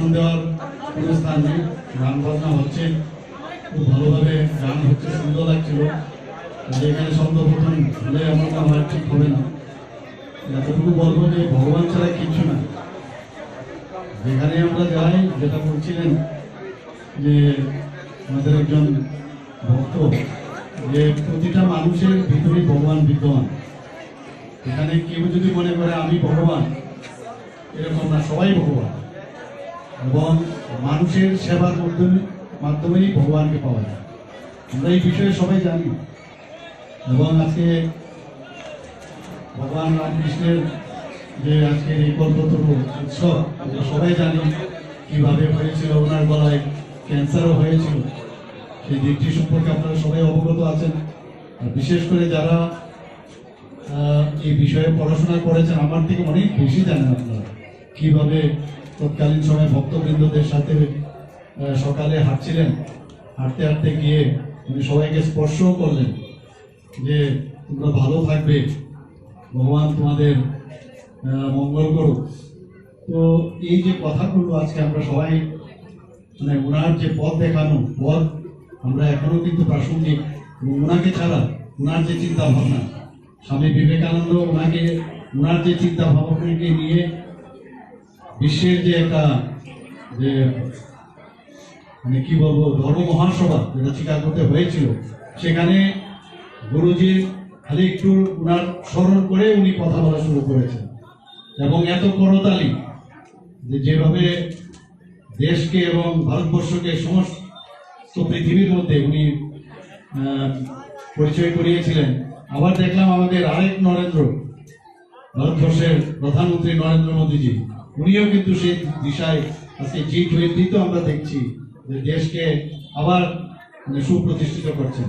ভাষণ দেওয়ার কোনো স্থান গান বাজনা হচ্ছে। খুব ভালোভাবে গান হচ্ছে, সুন্দর লাগছিল। এখানে সর্বপ্রথম হলে আমার হয় ঠিক হবে না। এতটুকু বলব যে ভগবান ছাড়া কিচ্ছু না। যেখানে আমরা যাই, যেটা বলছিলেন যে আমাদের একজন ভক্ত যে প্রতিটা মানুষের ভিতরে ভগবান বিদ্যমান। এখানে কেউ যদি মনে করে আমি ভগবান, এরকম না, সবাই ভগবান। এবং মানুষের সেবার মাধ্যমে মাধ্যমেই ভগবানকে পাওয়া যায়। আমরা এই বিষয়ে সবাই জানি। এবং আজকে ভগবান রামকৃষ্ণের যে আজকে এই কল্পতরু উৎসব, আমরা সবাই জানি কীভাবে হয়েছিল, ওনার গলায় ক্যান্সারও হয়েছিল। সেই দিকটি সম্পর্কে আপনারা সবাই অবগত আছেন। আর বিশেষ করে যারা এই বিষয়ে পড়াশোনা করেছেন, আমার থেকে অনেক বেশি জানেন আপনারা। কীভাবে তৎকালীন সময় ভক্তবৃন্দদের সাথে সকালে হাঁটছিলেন। হাঁটতে হাঁটতে গিয়ে উনি সবাইকে স্পর্শও করলেন যে, তোমরা ভালো থাকবে। ভগবান তোমাদের মঙ্গল করুক। তো এই যে কথাগুলো আজকে আমরা সবাই মানে ওনার যে পথ দেখানো, পথ আমরা এখনও কিন্তু প্রাসঙ্গিক এবং ওনাকে ছাড়া ওনার যে চিন্তা ভাবনা স্বামী বিবেকানন্দ ওনাকে, ওনার যে চিন্তা ভাবনাকে নিয়ে বিশ্বের যে একটা যে মানে কি বলব ধর্ম মহাসভা যেটা চিকাগোতে হয়েছিল, সেখানে গুরুজি খালি একটু ওনার স্মরণ করে উনি কথা বলা শুরু করেছেন। এবং এত করতালি যে যেভাবে দেশকে এবং ভারতবর্ষকে সমস্ত পৃথিবীর মধ্যে উনি পরিচয় করিয়েছিলেন। আবার দেখলাম আমাদের আরেক নরেন্দ্র, ভারতবর্ষের প্রধানমন্ত্রী নরেন্দ্র মোদীজি। উনিও কিন্তু সেই দিশায় আজকে জি টোয়েন্টি তো আমরা দেখছি যে দেশকে আবার মানে সুপ্রতিষ্ঠিত করছেন।